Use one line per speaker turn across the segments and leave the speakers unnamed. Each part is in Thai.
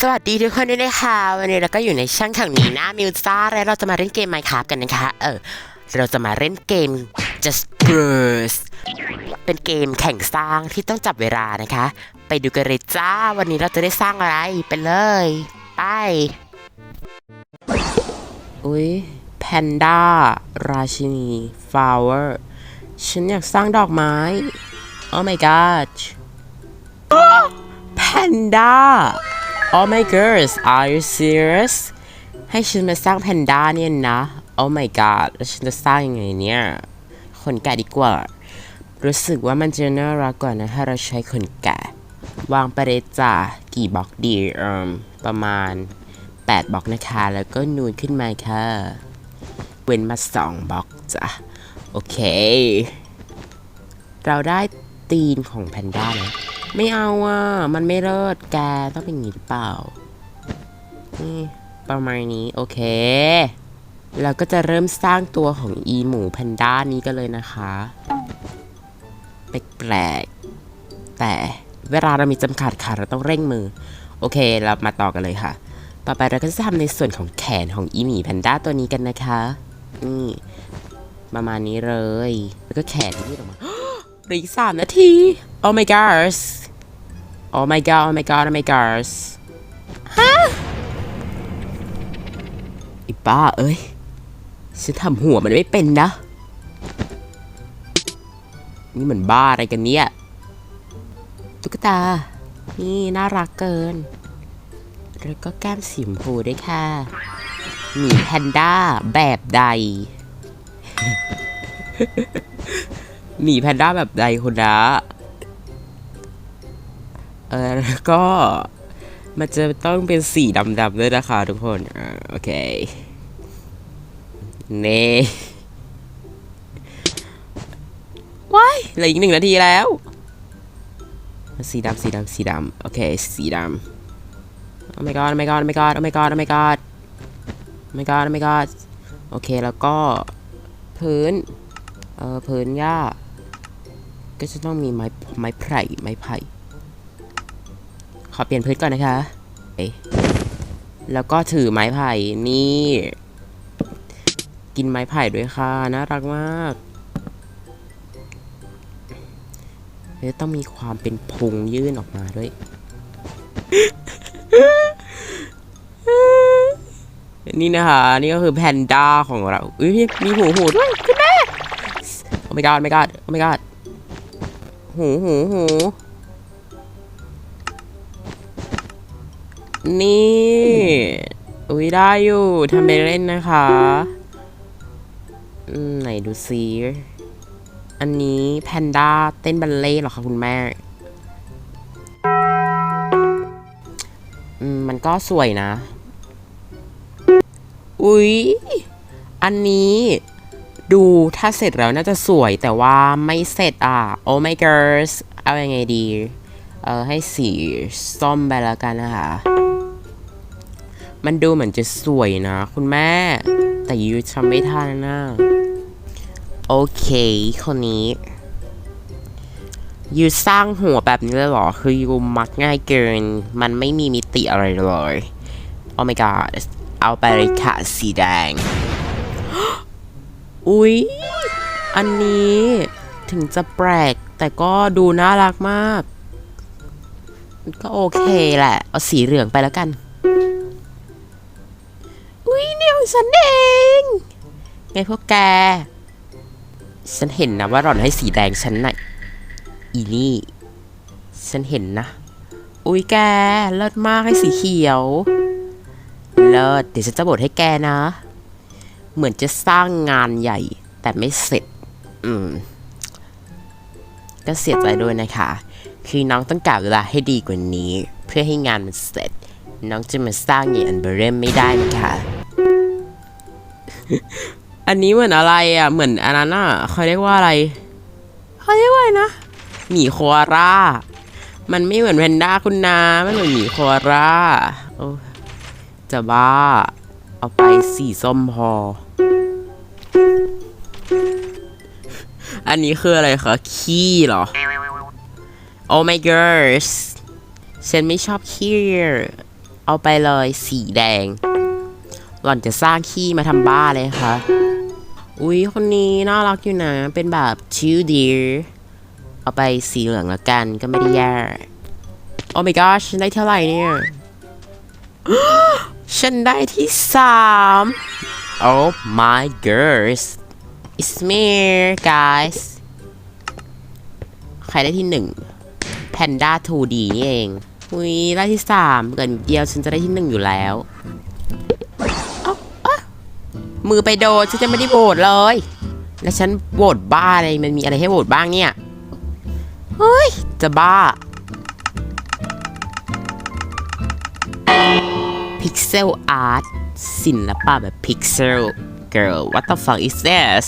สวัสดีทุกคนด้วยนะคะวันนี้เราก็อยู่ในช่างแข่งหนีหน้ามิวซ่าและเราจะมาเล่นเกม Minecraft กันนะคะ เออ เราจะมาเล่นเกม Just Burst เป็นเกมแข่งสร้างที่ต้องจับเวลานะคะ ไปดูกันเลยจ้า วันนี้เราจะได้สร้างอะไรไปเลย ไป อุ้ยแพนด้าราชินี flower ฉันอยากสร้างดอกไม้ oh my god แพนด้า Oh my girls are you serious ให้ฉันมาสร้างแพนด้าเนี่ยนะ Oh my god แล้วฉันจะสร้างยังไงเนี่ย ขนแกะดีกว่า รู้สึกว่ามันจะน่ารักกว่านะถ้าเราใช้ขนแกะ วางไปเลยจ้ะกี่บล็อกดีเอ่มประมาณ 8บล็อกนะคะ แล้วก็นูนขึ้นมาค่ะ เว้นมา2บล็อกจ้ะ โอเค เราได้ตีนของแพนด้าแล้ว ไม่เอาอะ มันไม่เลิศแกต้องเป็นอย่างนี้หรือเปล่า นี่ประมาณนี้โอเค เราก็จะเริ่มสร้างตัวของอีหมูแพนด้านี้กันเลยนะคะแปลกๆแต่เวลาเรามีจำกัดค่ะ เราต้องเร่งมือ โอเค เรามาต่อกันเลยค่ะ ต่อไปเราก็จะทำในส่วนของแขนของอีหมีแพนด้าตัวนี้กันนะคะนี่ประมาณนี้เลย แล้วก็แขนนี่ออกมาหลือสามนาที Oh my gosh Oh my god Oh my god Oh my gosh ฮะไอ้บ้าเอ้ย ฉันทำหัวมันไม่เป็นนะ นี่มันบ้าอะไรกันเนี่ย ตุ๊กตา นี่น่ารักเกิน แล้วก็แก้มสีชมพูด้วยค่ะหมีแพนด้าแบบใดหมีแพนด้าแบบใดคุณนะ เออแล้วก็มันจะต้องเป็นสีดำๆด้วยนะคะทุกคนอ่าโอเคเน่ว้ายเหลืออีกหนึ่งนาทีแล้ว สีดำสีดำสีดำโอเค สีดำ Oh my god Oh my god Oh my god Oh my god Oh my god Oh my god Oh my god โอเคแล้วก็พื้น เออพื้นหญ้า ก็จะต้องมีไม้ไม้ไผ่ไม้ไผ่ ขอเปลี่ยนพื้นก่อนนะคะ แล้วก็ถือไม้ไผ่นี่ กินไม้ไผ่ด้วยค่ะ น่ารักมากเฮ้ยต้องมีความเป็นพุงยื่นออกมาด้วยนี่นะคะนี่ก็คือแพนด้าของเราอุ้ยมีมีหูหูด้วยคุณแม่โอ้ my god โอ้ my god โอ้ my god หูหูหู นี่ อุ้ยได้อยู่ทำไปเล่นนะคะ ไหนดูซิอันนี้แพนด้าเต้นบัลเล่ต์เหรอคะคุณแม่มันก็สวยนะ อุ๊ย อันนี้ดูถ้าเสร็จแล้วน่าจะสวยแต่ว่าไม่เสร็จอะ Oh my girls เอาอยังไงดี เออให้สีส้มไปแล้วกันนะคะ มันดูเหมือนจะสวยนะ คุณแม่ แต่ยูทำไม่ทันนะ โอเค คนนี้ยูสร้างหัวแบบนี้เลยเหรอ คือยูมักง่ายเกิน มันไม่มีมิติอะไรเลย Oh my god เอาไปเลยค่ะสีแดง อุ๊ย อันนี้ถึงจะแปลก แต่ก็ดูน่ารักมาก ก็โอเคแหละ เอาสีเหลืองไปแล้วกัน ฉันเอง ไงพวกแก ฉันเห็นนะว่าหล่อนให้สีแดงฉันน่ะอีนี่ ฉันเห็นนะ อุ๊ยแก เลิศมากให้สีเขียว เลิศเดี๋ยวฉันจะบทให้แกนะ เหมือนจะสร้างงานใหญ่ แต่ไม่เสร็จ อืม ก็เสียใจด้วยนะคะ คือน้องต้องการเวลาให้ดีกว่านี้ เพื่อให้งานมันเสร็จ น้องจะมาสร้างอย่างอันเบอร์เรมไม่ได้นะคะ อันนี้เหมือนอะไรอะ เหมือนอันนั้นอะเขาเรียกว่าอะไรเขาเรียกว่าอะไรนะหมีโคอาร่า มันไม่เหมือนแพนด้าคุณนามันเหมือนหมีโคอาร่าโอ้จะบ้า เอาไปสีส้มพอ อันนี้คืออะไรคะ ขี้เหรอ Oh my gosh ฉันไม่ชอบขี้เอาไปเลยสีแดง หล่อนจะสร้างขี้มาทำบ้าเลยคะอุ๊ย คนนี้น่ารักอยู่นะ เป็นแบบชิวดีเอาไปสีเหลืองละกันก็ไม่ได้แย่ โอ้ my god ฉันได้เท่าไหร่เนี่ย ฉันได้ที่สาม Oh my girls it's me guys ใครได้ที่หนึ่ง Panda 2D นี่เอง อุ้ยได้ที่สามเกินเดียวฉันจะได้ที่หนึ่งอยู่แล้ว มือไปโดนฉันจะไม่ได้โหวตเลย แล้วฉันโหวตบ้าอะไรมันมีอะไรให้โหวตบ้างเนี่ยเฮ้ยจะบ้า Pixel Art ศิลปะแบบ Pixel Girl what the fuck is this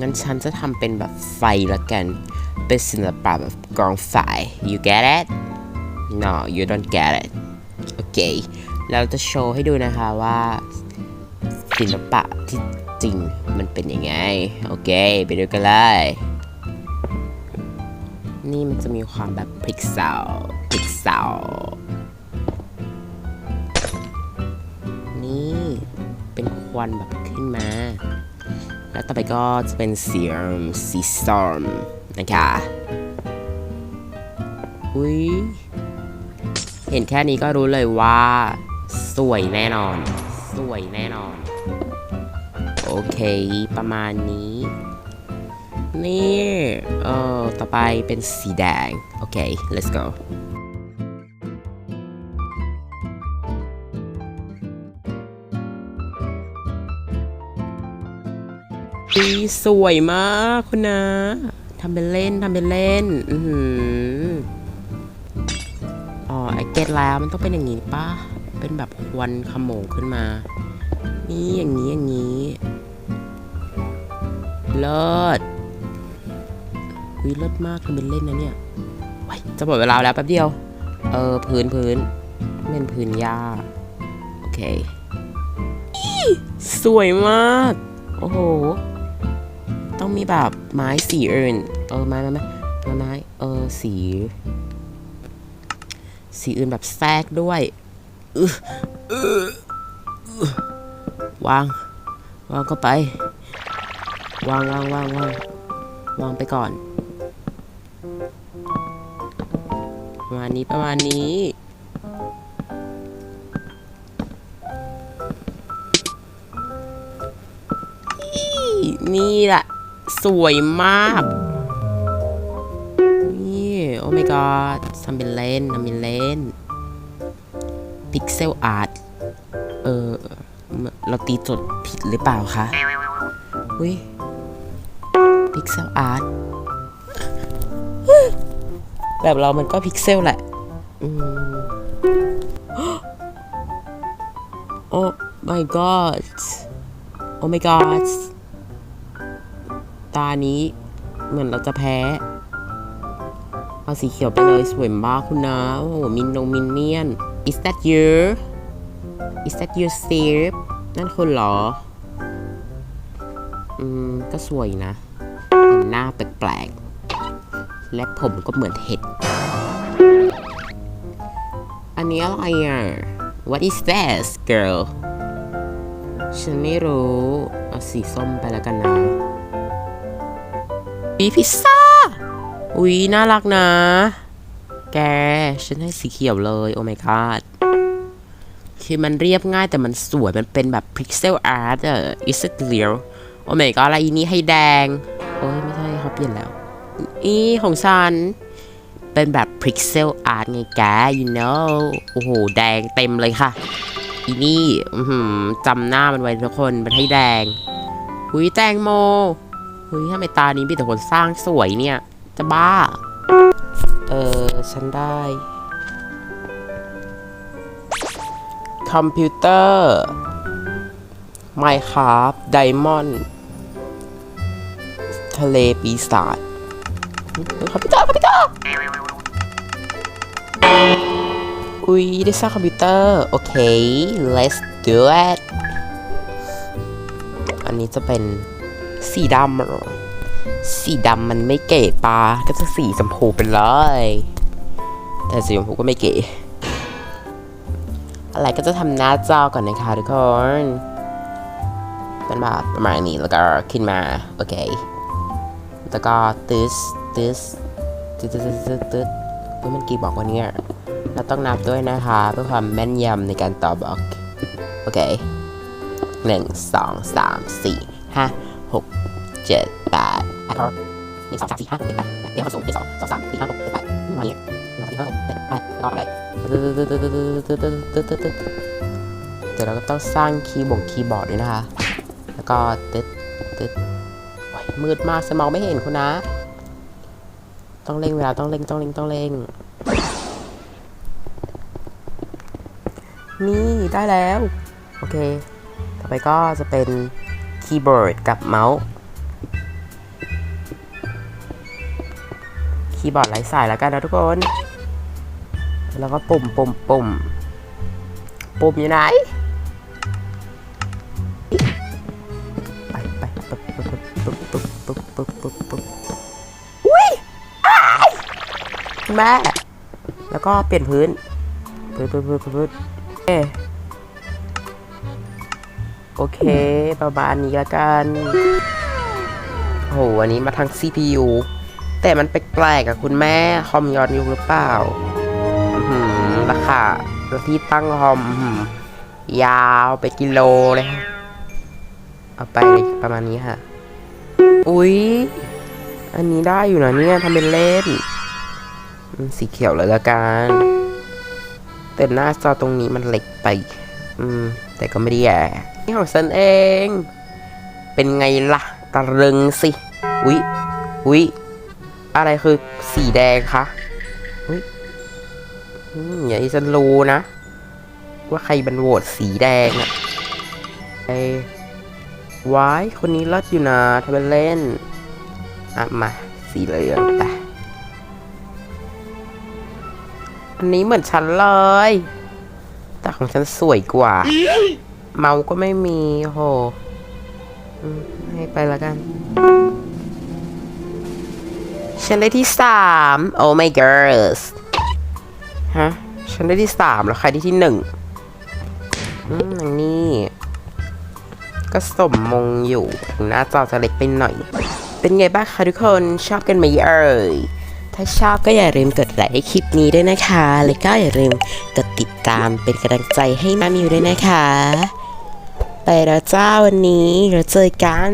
งั้นฉันจะทำเป็นแบบไฟละกัน เป็นศิลปะแบบกองไฟ you get it no you don't get it โอเค เราจะโชว์ให้ดูนะคะว่า ศิลปะที่จริงมันเป็นยังไง โอเค ไปดูกันเลย นี่มันจะมีความแบบพิกเซลพิกเซลนี่เป็นควันแบบขึ้นมา แล้วต่อไปก็จะเป็นเสีเอิ่มสีส้มนะคะอุ้ยเห็นแค่นี้ก็รู้เลยว่า สวยแน่นอน สวยแน่นอน โอเค ประมาณนี้ นี่ เออต่อไปเป็นสีแดง โอเค let's go ดีสวยมากคุณนะทำเป็นเล่นทำเป็นเล่น อืออ๋อไอเกตแล้วมันต้องเป็นอย่างนี้ป่ะ เป็นแบบควันขโมงขึ้นมา นี่อย่างนี้อย่างนี้ เลิศวิเลิศมากทำเป็นเล่นนะเนี่ยไว้ยจะหมดเวลาแล้วแป๊บเดียว เออพื้นพื้นเป็นพื้นหญ้าโอเคอี้สวยมาก โอ้โห ต้องมีแบบไม้สีอื่น เออไม้ไม้ไม้ไม้ไม้เออสี สีอื่นแบบแทรกด้วยออออวาง วางเข้าไป วางวางวางวางวางไปก่อนประมาณนี้ประมาณนี้นี่แหละ สวยมาก นี่โอ้ my god ทำเป็นเล่นทำเป็นเล่น Pixel Art เออ เราตีจดผิดหรือเปล่าคะ อุ้ย Pixel Art แบบเรามันก็พิกเซลแหละโอ้ my god โอ้ my god ตานี้เหมือนเราจะแพ้ เอาสีเขียวไปเลยสวยมากคุณนะ โอ้โหมินนงมินเนียน is that you is that your sip นั่นคุณเหรอ อืม ก็สวยนะ หน้าแปลกๆ และผมก็เหมือนเห็ด อันนี้อะไรอะ What is this girl ฉันไม่รู้ เอาสีส้มไปแล้วกันนะมีพิซซ่า อุ๊ย น่ารักนะ แก ฉันให้สีเขียวเลย โอ้ my god คือมันเรียบง่ายแต่มันสวย มันเป็นแบบ pixel art อะ is it real โอ้ my god อะไรอีนี้ให้แดง โอ้ยไม่ใช่ ลี่ยนแล้ว อีของฉัน เป็นแบบ pixel art ไงแก you know โอ้โห แดงเต็มเลยค่ะ อีนี่จำหน้ามันไว้ทุกคน มันให้แดง หุยแตงโม หุยทำไมตานี้มีแต่คนสร้างสวยเนี่ย จะบ้า เออ ฉันได้ คอมพิวเตอร์ Minecraft Diamond ทะเลปีศาจคอมพิวเตอร์คอมพิวเตอร์อุ้ยได้สร้างคอมพิวเตอร์ โอเค let's do it อันนี้จะเป็นสีดำเหรอสีดำมันไม่เก๋ปาก็จะสีชมพูไปเลย แต่สีชมพูก็ไม่เก๋อะไรก็จะทำหน้าจอก่อนนะคะทุกคนเป็นแบบประมาณนี้แล้วก็ขึ้นมา โอเค แล้วก็ตึสตึสตึสตึสตึสตึสเฮ้ยมันกี่บอกว่าเนี่ยเราต้องนับด้วยนะคะเพื่อความแม่นยำในการต่อบล็อก โอเคหนึ่งสองสามสี่ห้าหกเจ็ดแปดหนึ่งสองสามสี่ห้าหกเจ็ดแปดเดี๋ยวเข้าสู่หนึ่งสองสองสามสี่ห้าหกเจ็ดแปดมาเนี่ยหนึ่งสองสี่ห้าหกเจ็ดแปดต่อไปเดี๋ยวเราก็ต้องสร้างคีย์บงคีย์บอร์ดด้วยนะคะ แล้วก็ตึ๊ดตึ๊ด มืดมากสมองไม่เห็นคุณนะ ต้องเร่งเวลาต้องเร่งต้องเร่งต้องเร่ง นี่ได้แล้ว โอเค ต่อไปก็จะเป็นคีย์บอร์ดกับเมาส์ คีย์บอร์ดไร้สายแล้วกันนะทุกคน แล้วก็ปุ่มปุ่มปุ่มปุ่มอยู่ไหน ปึ๊บปึ๊บปึ๊บอุ้ยอ้ายคุณแม่แล้วก็เปลี่ยนพื้นพื้นพื้นพื้นพื้นเอ๊ะโอเค ประมาณนี้ละกันโหวันนี้มาทาง CPU แต่มันแปลกๆอะคุณแม่ คอมย้อนยุคหรือเปล่าหือราคาที่ตั้งคอมยาวไปกิโลเลยค่ะเอาไปประมาณนี้ค่ะ อุ๊ย อันนี้ได้อยู่นะเนี่ยทำเป็นเล่น สีเขียวเลยละกันแต่หน้าจอตรงนี้มันเล็กไป อืม แต่ก็ไม่ได้แย่นี่ของฉันเอง เป็นไงล่ะ ตะลึงสิ อุ๊ย อุ๊ย อะไรคือสีแดงคะ อุ๊ยอย่าให้ฉันรู้นะ ว่าใครบันโหวตสีแดงอะไอ วายคนนี้เลิศอยู่นะทำเป็นเล่น อะ มา สีเหลืองไปอันนี้เหมือนฉันเลย แต่ของฉันสวยกว่า เมาก็ไม่มีโหอืมให้ไปแล้วกัน ฉันได้ที่สาม oh my girls ฮะ ฉันได้ที่สามแล้วใครได้ที่หนึ่งอืมอย่างนี้ ก็สมมงอยู่ถึงหน้าจอจะเล็กไปหน่อย เป็นไงบ้างคะทุกคนชอบกันไหมเอ่ยถ้าชอบก็อย่าลืมกดไลค์ให้คลิปนี้ด้วยนะคะและก็อย่าลืมกดติดตามเป็นกำลังใจให้มามิวด้วยนะคะ ไปแล้วจ้าวันนี้เราเจอกัน